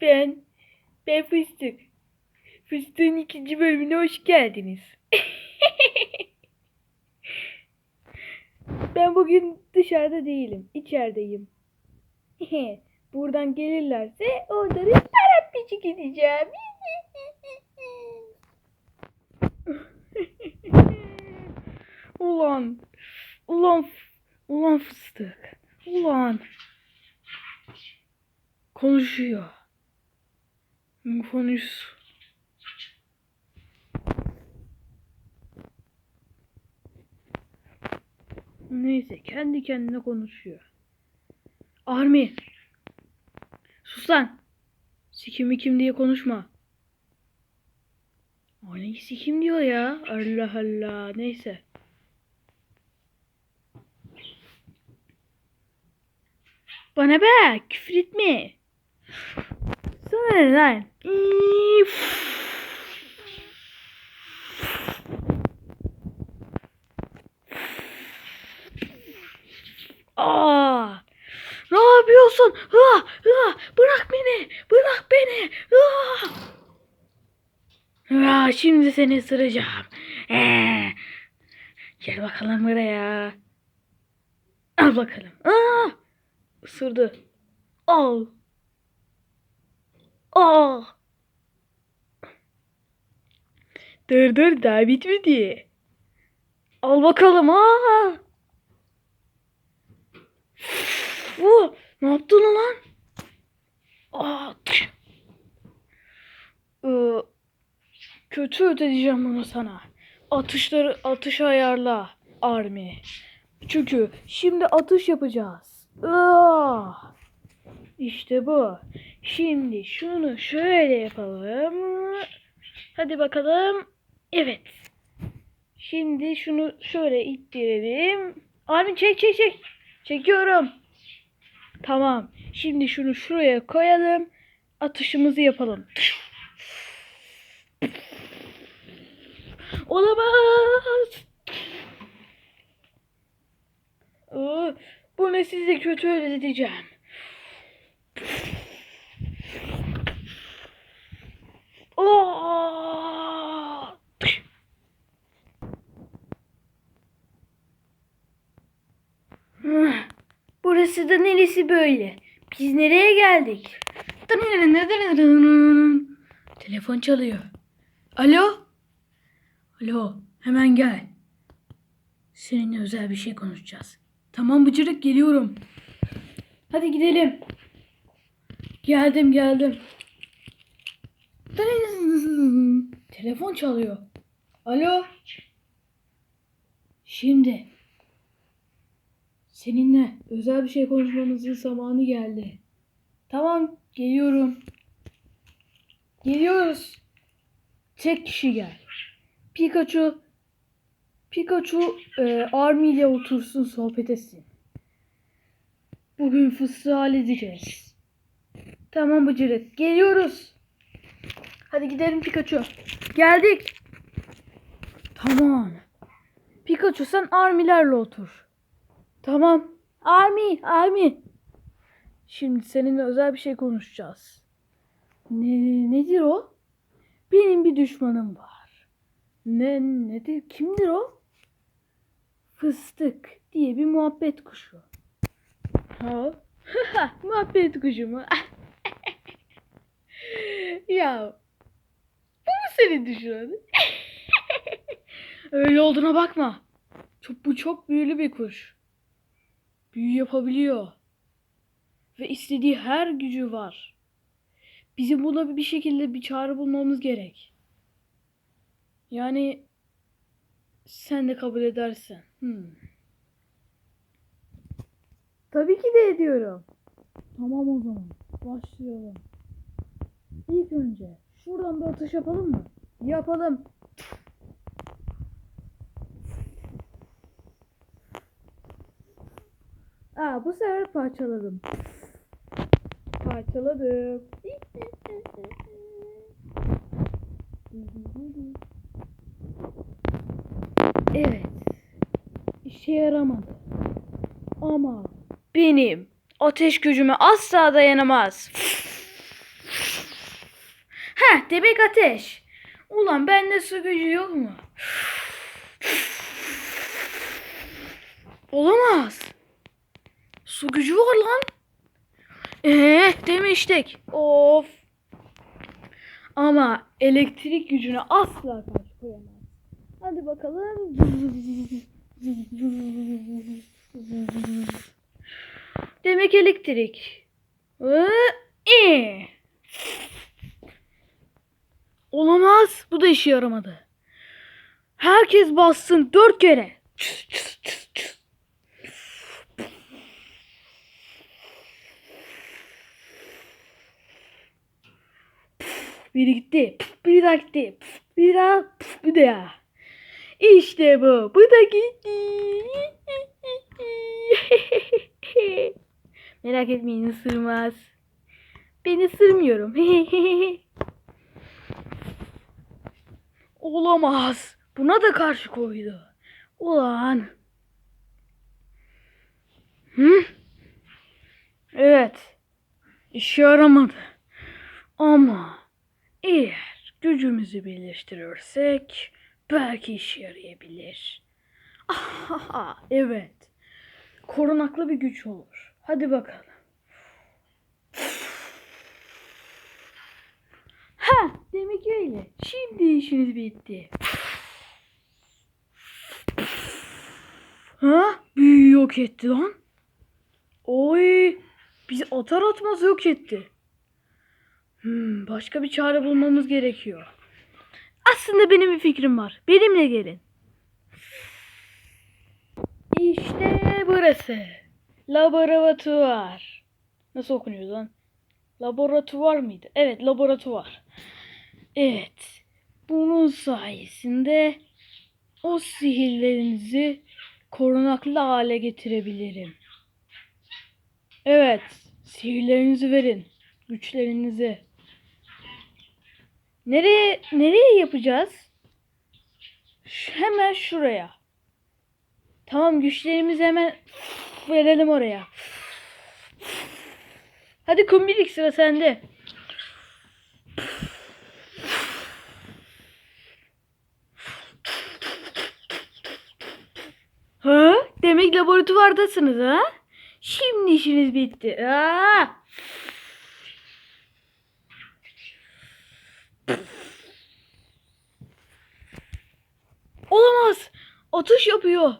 Ben, ben Fıstık. Fıstık'ın ikinci bölümüne hoş geldiniz. ben bugün dışarıda değilim, içerideyim. Buradan gelirlerse şarap içi gideceğim. ulan, ulan, ulan fıstık, ulan. Konuşuyor. Konuş. Neyse kendi kendine konuşuyor. Army. Sus lan. Sikimi kim diye konuşma. Ay sikim diyor ya. Allah Allah. Neyse. Bana bak. Küfür etme. Sana ne lan? Aa! Ne yapıyorsun? Ah, ah, bırak beni. Bırak beni. Ah! Ah, şimdi seni ısıracağım. Ee, gel bakalım buraya. Al bakalım. Ah! Isırdı. Al. Aa. Dur dur daha bitmedi. Al bakalım. Aa. Oh, ne yaptın lan? Aa. tüh. Ee, kötü ödeyeceğim bunu sana. Atışları atış ayarla Army. Çünkü şimdi atış yapacağız. Aa. İşte bu. Şimdi şunu şöyle yapalım. Hadi bakalım. Evet. Şimdi şunu şöyle ittirelim. Armin çek çek çek. Çekiyorum. Tamam. Şimdi şunu şuraya koyalım. Atışımızı yapalım. Olamaz. Bu ne size kötü ödeteceğim. Hıh, Burası da neresi böyle? Biz nereye geldik? Telefon çalıyor. Alo? Alo, hemen gel. Seninle özel bir şey konuşacağız. Tamam Bıcırık geliyorum. Hadi gidelim. Geldim geldim. Telefon çalıyor. Alo. Şimdi. Seninle özel bir şey konuşmamızın zamanı geldi. Tamam, geliyorum. Geliyoruz. Tek kişi gel. Pikachu Pikachu e, Army ile otursun sohbet etsin. Bugün fıstığı halledeceğiz. Tamam Bıcırık. Geliyoruz. Hadi gidelim Pikachu. Geldik. Tamam. Pikachu sen armilerle otur. Tamam. Army, Army. Şimdi seninle özel bir şey konuşacağız. Ne, nedir o? Benim bir düşmanım var. Ne, nedir? Kimdir o? Fıstık diye bir muhabbet kuşu. Ha? muhabbet kuşu mu? ya bu mu senin düşmanın? Öyle olduğuna bakma. Çok, bu çok büyülü bir kuş. Büyü yapabiliyor. Ve istediği her gücü var. Bizim buna bir şekilde bir çare bulmamız gerek. Yani sen de kabul edersen. Hmm. Tabii ki de ediyorum. Tamam o zaman. Başlayalım. İlk önce şuradan bir atış yapalım mı? Yapalım. Aa bu sefer parçaladım. Parçaladım. Evet. İşe yaramadı. Ama benim ateş gücüme asla dayanamaz. Heh demek ateş. Ulan bende su gücü yok mu? Olamaz. Su gücü var lan. Ee demiştik. Of. Ama elektrik gücüne asla karşı koyamaz. Hadi bakalım. Demek elektrik. Ee. Olamaz. Bu da işe yaramadı. Herkes bassın dört kere. Çıs, çıs, çıs, çıs. Biri gitti. Biri daha gitti. Bir daha. Bir daha. İşte bu. Bu da gitti. Merak etmeyin ısırmaz. Ben ısırmıyorum. Olamaz. Buna da karşı koydu. Ulan. Hı? Evet. İşe yaramadı. Ama eğer gücümüzü birleştirirsek belki işe yarayabilir. Evet. Korunaklı bir güç olur. Hadi bakalım. Ha, demek öyle. Şimdi işiniz bitti. Ha? Büyü yok etti lan. Oy. Bizi atar atmaz yok etti. Hmm, başka bir çare bulmamız gerekiyor. Aslında benim bir fikrim var. Benimle gelin. İşte burası. Laboratuvar. Nasıl okunuyor lan? Laboratuvar mıydı? Evet, laboratuvar. Evet. Bunun sayesinde o sihirlerinizi korunaklı hale getirebilirim. Evet. Sihirlerinizi verin. Güçlerinizi. Nereye nereye yapacağız? Hemen şuraya. Tamam güçlerimizi hemen verelim oraya. Hadi kumbilik sıra sende. Ha? Demek laboratuvardasınız ha? Şimdi işiniz bitti. Aa! Olamaz. Atış yapıyor.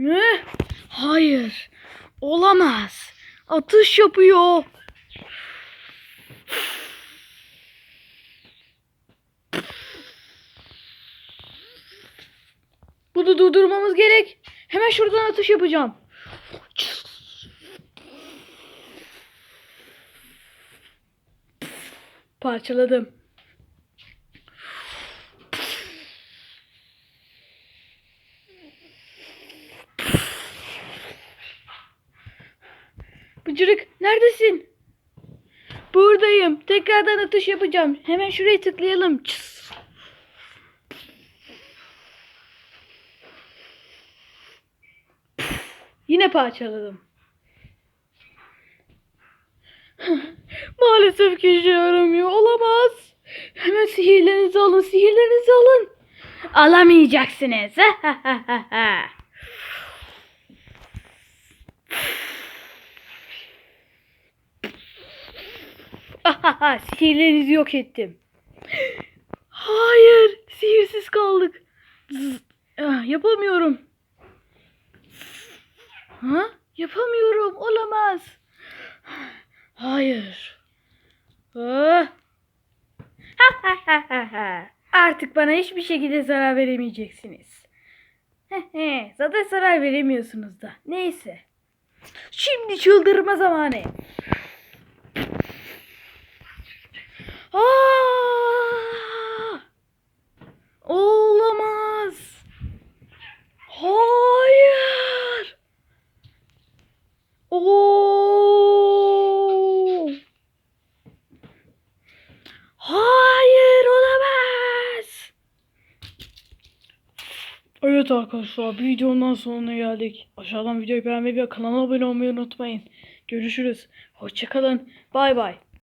Ne? Hayır. Olamaz. Atış yapıyor. Bunu durdurmamız gerek. Hemen şuradan atış yapacağım. Parçaladım. Bıcırık neredesin? Buradayım. Tekrardan atış yapacağım. Hemen şuraya tıklayalım. Çıs. Yine parçaladım. Maalesef ki işe yaramıyor. Olamaz. Hemen sihirlerinizi alın. Sihirlerinizi alın. Alamayacaksınız. Sihirlerinizi yok ettim. Hayır. Sihirsiz kaldık. Ah, yapamıyorum. Ha? Yapamıyorum. Olamaz. Hayır. Ah. Artık bana hiçbir şekilde zarar veremeyeceksiniz. Zaten zarar veremiyorsunuz da. Neyse. Şimdi çıldırma zamanı. Aa! Olamaz. Hayır. Oo! Hayır olamaz. Evet arkadaşlar videonun sonuna geldik. Aşağıdan videoyu beğenmeyi ve kanala abone olmayı unutmayın. Görüşürüz. Hoşçakalın. Bay bay.